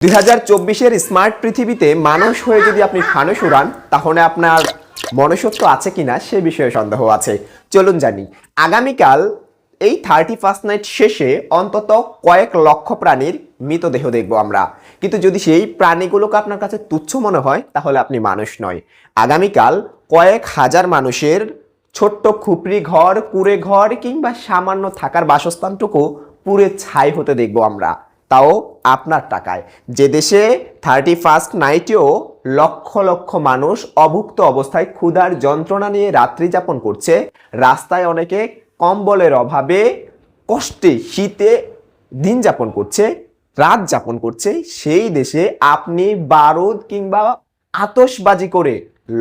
দুই হাজার চব্বিশের স্মার্ট পৃথিবীতে মানুষ হয়ে যদি আপনি ফানুস উড়ান, তাহলে আপনার মনুষ্যত্ব আছে কিনা সে বিষয়ে সন্দেহ আছে। চলুন জানি। আগামীকাল এই থার্টি ফার্স্ট নাইট শেষে অন্তত কয়েক লক্ষ প্রাণীর মৃতদেহ দেখব আমরা। কিন্তু যদি সেই প্রাণীগুলোকে আপনার কাছে তুচ্ছ মনে হয়, তাহলে আপনি মানুষ নয়। আগামীকাল কয়েক হাজার মানুষের ছোট্ট খুপড়ি ঘর, কুড়ে ঘর কিংবা সামান্য থাকার বাসস্থানটুকু পুরে ছাই হতে দেখব আমরা। তাও আপনার টাকায়। যে দেশে থার্টি ফার্স্ট নাইটেও লক্ষ লক্ষ মানুষ অভুক্ত অবস্থায় ক্ষুধার যন্ত্রণা নিয়ে রাত্রি যাপন করছে, রাস্তায় অনেকে কম্বলের অভাবে কষ্টে শীতে দিন যাপন করছে, রাত যাপন করছে, সেই দেশে আপনি বারুদ কিংবা আতশবাজি করে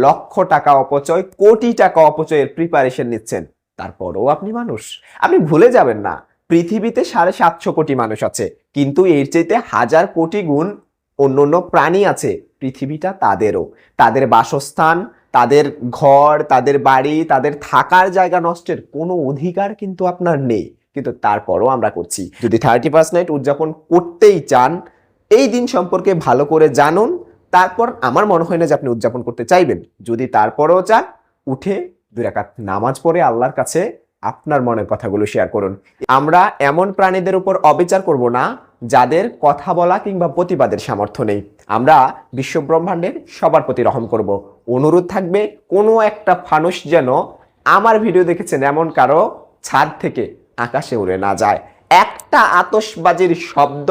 লক্ষ টাকা অপচয়, কোটি টাকা অপচয়ের প্রিপারেশন নিচ্ছেন। তারপরও আপনি মানুষ। আপনি ভুলে যাবেন না। পৃথিবীতে সাড়ে সাতশো কোটি মানুষ আছে। কিন্তু এর চাইতে হাজার কোটি গুণ অন্য অন্য প্রাণী আছে, পৃথিবীটা তাদেরও। তাদের বাসস্থান, তাদের ঘর, তাদের বাড়ি, তাদের থাকার জায়গা নষ্টের কোনো অধিকার কিন্তু আপনার নেই। কিন্তু তারপরও আমরা করছি। যদি থার্টি ফার্স্ট নাইট উদযাপন করতেই চান, এই দিন সম্পর্কে ভালো করে জানুন। তারপর আমার মনে হয় না যে আপনি উদযাপন করতে চাইবেন। যদি তারপরেও চান, উঠে দুই রাকাত নামাজ পড়ে আল্লাহর কাছে আপনার মনের কথাগুলো শেয়ার করুন। আমরা এমন প্রাণীদের উপর অবিচার করব না, যাদের কথা বলা কিংবা প্রতিবাদের সামর্থ্য নেই। আমরা বিশ্ব ব্রহ্মাণ্ডের সবার প্রতি রহম করব। অনুরোধ থাকবে, কোনো একটা ফানুস যেন আমার ভিডিও দেখেছেন এমন কারও ছাদ থেকে আকাশে উড়ে না যায়। একটা আতশবাজির শব্দ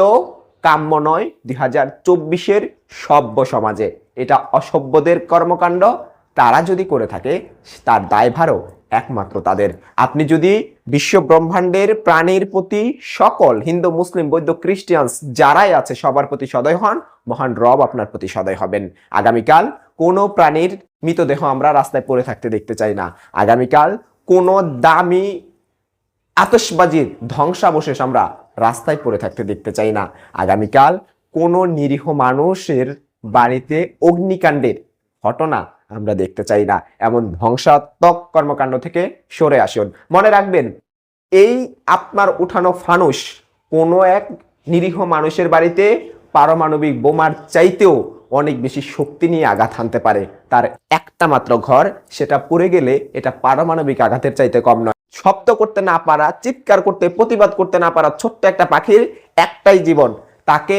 কাম্য নয়, দুই হাজার চব্বিশের সভ্য সমাজে। এটা অসভ্যদের কর্মকাণ্ড তারা যদি করে থাকে, তার দায়ভারও একমাত্র তাদের। আপনি যদি বিশ্ব ব্রহ্মাণ্ডের প্রাণীর প্রতি সকল হিন্দু, মুসলিম, বৌদ্ধ খ্রিস্টিয়ানস যারাই আছে, সবার প্রতি সদয় হন, মহান রব আপনার প্রতি সদয় হবেন। আগামীকাল কোনো প্রাণীর মৃতদেহ আমরা রাস্তায় পড়ে থাকতে দেখতে চাই না। আগামীকাল কোনো দামি আতশবাজির ধ্বংসাবশেষ আমরা রাস্তায় পড়ে থাকতে দেখতে চাই না। আগামীকাল কোনো নিরীহ মানুষের বাড়িতে অগ্নিকাণ্ডের ঘটনা আমরা দেখতে চাই না। এমন ধ্বংসাত্মক কর্মকাণ্ড থেকে সরে আসুন। মনে রাখবেন, এই আপনার উঠানো ফানুস কোনো এক নিরীহ মানুষের বাড়িতে পারমাণবিক বোমার চাইতেও অনেক বেশি শক্তি নিয়ে আঘাত হানতে পারে। তার একটা মাত্র ঘর, সেটা পড়ে গেলে এটা পারমাণবিক আঘাতের চাইতে কম নয়। শব্দ করতে না পারা, চিৎকার করতে, প্রতিবাদ করতে না পারা ছোট্ট একটা পাখির একটাই জীবন। তাকে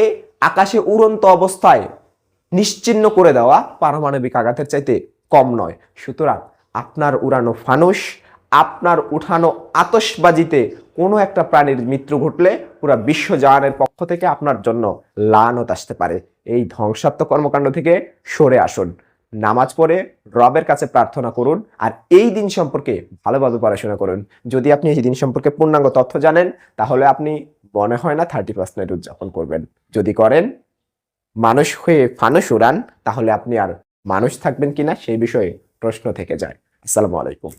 আকাশে উড়ন্ত অবস্থায় নিশ্চিন্ন করে দেওয়া পারমাণবিক আঘাতের চাইতে কম নয়। সুতরাং আপনার উড়ানো ফানুস, আপনার উঠানো আতসবাজিতে কোনো একটা প্রাণীর মৃত্যু ঘটলে পুরো বিশ্বজাহানের পক্ষ থেকে আপনার জন্য লানত আসতে পারে। এই ধ্বংসাত্মক কর্মকাণ্ড থেকে সরে আসুন। নামাজ পড়ে রবের কাছে প্রার্থনা করুন আর এই দিন সম্পর্কে ভালোভাবে পড়াশোনা করুন। যদি আপনি এই দিন সম্পর্কে পূর্ণাঙ্গ তথ্য জানেন, তাহলে আপনি মনে হয় না থার্টি পার্সেন্ট উদযাপন করবেন। যদি করেন মানুষ হয়ে ফানুস উড়ান, তাহলে আপনি আর মানুষ থাকবেন কিনা সেই বিষয়ে প্রশ্ন থেকে যায়। আসসালামু আলাইকুম।